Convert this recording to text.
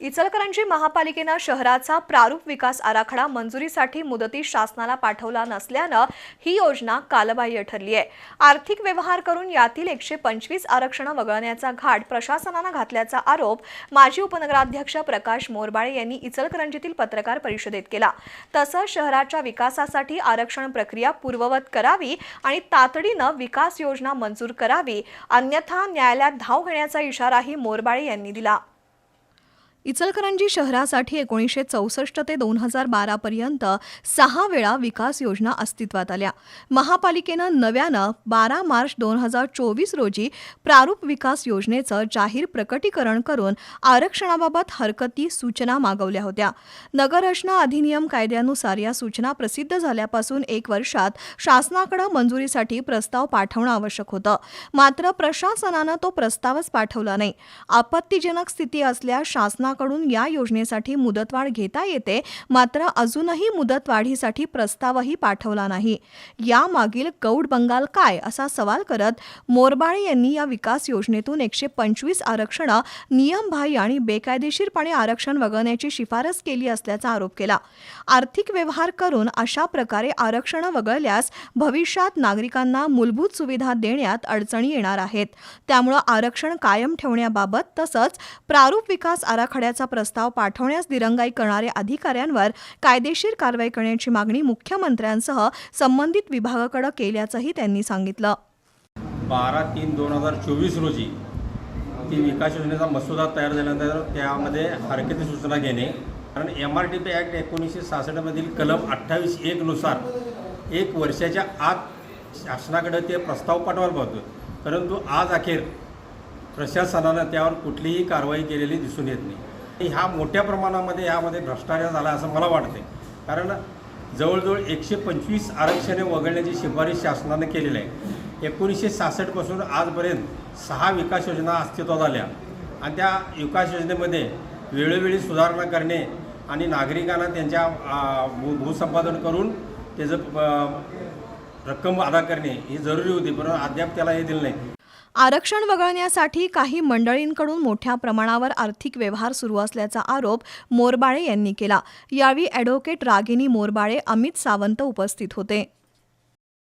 इचलकरंजी महापालिकेनं शहराचा प्रारूप विकास आराखडा मंजुरीसाठी मुदती शासनाला पाठवला नसल्यानं ही योजना कालबाह्य ठरली आहे. आर्थिक व्यवहार करून यातील एकशे पंचवीस आरक्षणं वगळण्याचा घाट प्रशासनानं घातल्याचा आरोप माजी उपनगराध्यक्ष प्रकाश मोरबाळे यांनी इचलकरंजीतील पत्रकार परिषदेत केला. तसंच शहराच्या विकासासाठी आरक्षण प्रक्रिया पूर्ववत करावी आणि तातडीनं विकास योजना मंजूर करावी अन्यथा न्यायालयात धाव घेण्याचा इशाराही मोरबाळे यांनी दिला. इचलकरंजी शहरासाठी एकोणीसशे चौसष्ट ते दोन हजार बारापर्यंत सहा वेळा विकास योजना अस्तित्वात आल्या. महापालिकेनं नव्यानं बारा मार्च दोन हजार चोवीस रोजी प्रारूप विकास योजनेचं जाहीर प्रकटीकरण करून आरक्षणाबाबत हरकती सूचना मागवल्या होत्या. नगररचना अधिनियम कायद्यानुसार या सूचना प्रसिद्ध झाल्यापासून एक वर्षात शासनाकडे मंजुरीसाठी प्रस्ताव पाठवणं आवश्यक होतं. मात्र प्रशासनानं तो प्रस्तावच पाठवला नाही. आपत्तीजनक स्थिती असल्यास शासनाकडून या योजनेसाठी मुदतवाढ घेता येते मात्र अजूनही मुदतवाढीसाठी प्रस्तावही पाठवला नाही. यामागील गौड बंगाल काय असा सवाल करत मोरबाळे यांनी या विकास योजनेतून एकशे पंचवीस आरक्षणं नियमबाह्य आणि बेकायदेशीरपणे आरक्षण वगळण्याची शिफारस केली असल्याचा आरोप केला. आर्थिक व्यवहार करून अशा प्रकारे आरक्षणं वगळल्यास भविष्यात नागरिकांना मूलभूत सुविधा देण्यात अडचणी येणार आहेत. त्यामुळं आरक्षण कायम ठेवण्याबाबत तसंच प्रारूप विकास आराखड्याचा प्रस्ताव पाठवण्यास दिरंगाई करणाऱ्या अधिकाऱ्यांवर कायदेशीर कारवाई करण्याची मागणी मुख्यमंत्र्यांसह संबंधित विभागाकडे केल्याचंही त्यांनी सांगितलं. बारा तीन दोन हजार चोवीस रोजी ती विकास योजनेचा मसुदा तयार झाल्यानंतर त्यामध्ये हरकती सूचना घेणे कारण M R T P act एकोणीसशे सहासष्टमधील कलम अठ्ठावीस एकनुसार एक वर्षाच्या आत शासनाकडे ते प्रस्ताव पाठवायला पाहतो. परंतु आज अखेर प्रशासनानं त्यावर कुठलीही कारवाई केलेली दिसून येत नाही. ह्या मोठ्या प्रमाणामध्ये यामध्ये भ्रष्टाचार झाला असं मला वाटते कारण जवळजवळ एकशे पंचवीस आरक्षणे वगळण्याची शिफारस शासनानं केलेली आहे. एकोणीसशे सहासष्टपासून आजपर्यंत सहा विकास योजना अस्तित्वात आल्या. आणि त्या विकास योजनेमध्ये वेळोवेळी सुधारणा करणे आणि नागरिकांना त्यांच्या भू भूसंपादन करून त्याचं रक्कम अदा करणे ही जरुरी होती परंतु अद्याप त्याला हे दिलं नाही. आरक्षण वगळण्यासाठी काही मंडळींकडून मोठ्या प्रमाणावर आर्थिक व्यवहार सुरू असल्याचा आरोप मोरबाळे यांनी केला. यावेळी ॲडव्होकेट रागिनी मोरबाळे अमित सावंत उपस्थित होते.